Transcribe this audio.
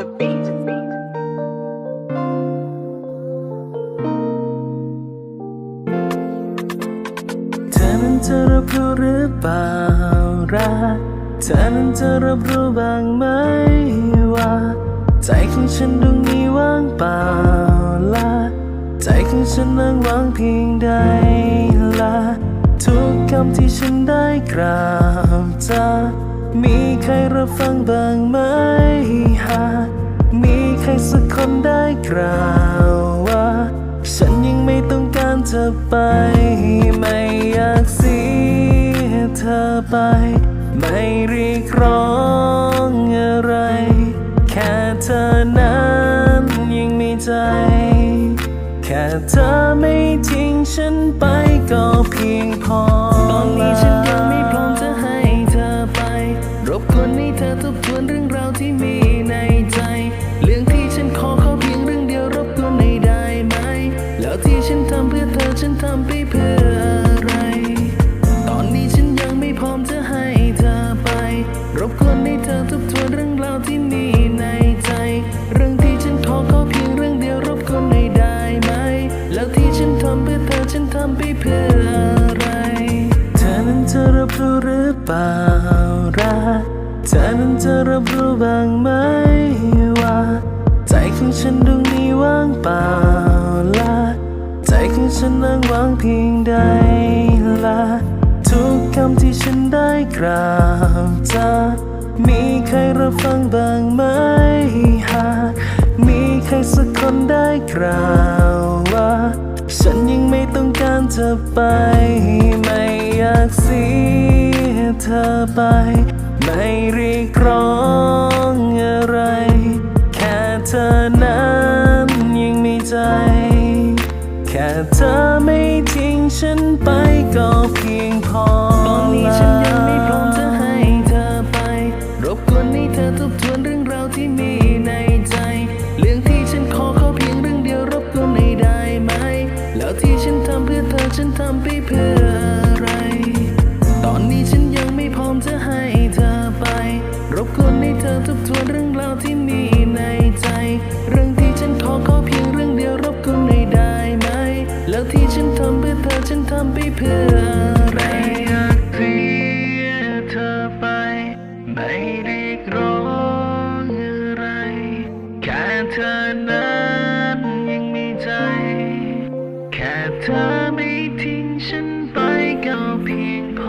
the beat. เธอนั้นจะรับรู้หรือเปล่ารักเธอนั้นจะรับรู้บ้างไหมว่าใจของฉันดวงนี้ว่างเปล่าละใจของฉันนั่งว่างเพียงใดละทุกคำที่ฉันได้กล่าวจะมี รรับฟังบ้างไหมหากมีใครสักคนได้กล่าวว่า ฉันยังไม่ต้องการเธอไป ไม่อยากเสียเธอไป ไม่เรียกร้องอะไร แค่เธอนั้นยังมีใจ แค่เธอไม่ทิ้งฉันไปก็เพียงพอตอนนี้ฉันยังไม่พร้อม หรือเปล่ารักเธอนั้นจะรับรู้บ้างไหมว่า ใจของฉันดวงนี้ว่างเปล่าละใจของฉันนั่งว่างเพียงใดละทุกคำที่ฉันได้กล่าวจะมีใครรับฟังบ้างไหมหากมีใครสักคนได้กล่าวว่า ฉันยังไม่ต้องการเธอไปไม่อยากเสีย อไป ไม่เรียกร้องอะไร แค่เธอนั้นยังมีใจ แค่เธอไม่ทิ้งฉันไปก็เพียงพอตอนนี้ฉันยังไม่พร้อม รื่องราวที่มีในใจ เรื่องที่ฉันขอขอเพียงเรื่องเดียวรบกวนให้ได้ไหม แล้วที่ฉันทำเพื่อเธอฉันทำไปเพื่ออะไรอยากเสียเธอไป ไม่เรียกร้องอะไร แค่เธอนั้นยังมีใจ แค่เธอไม่ทิ้งฉันไปก็เพียงพ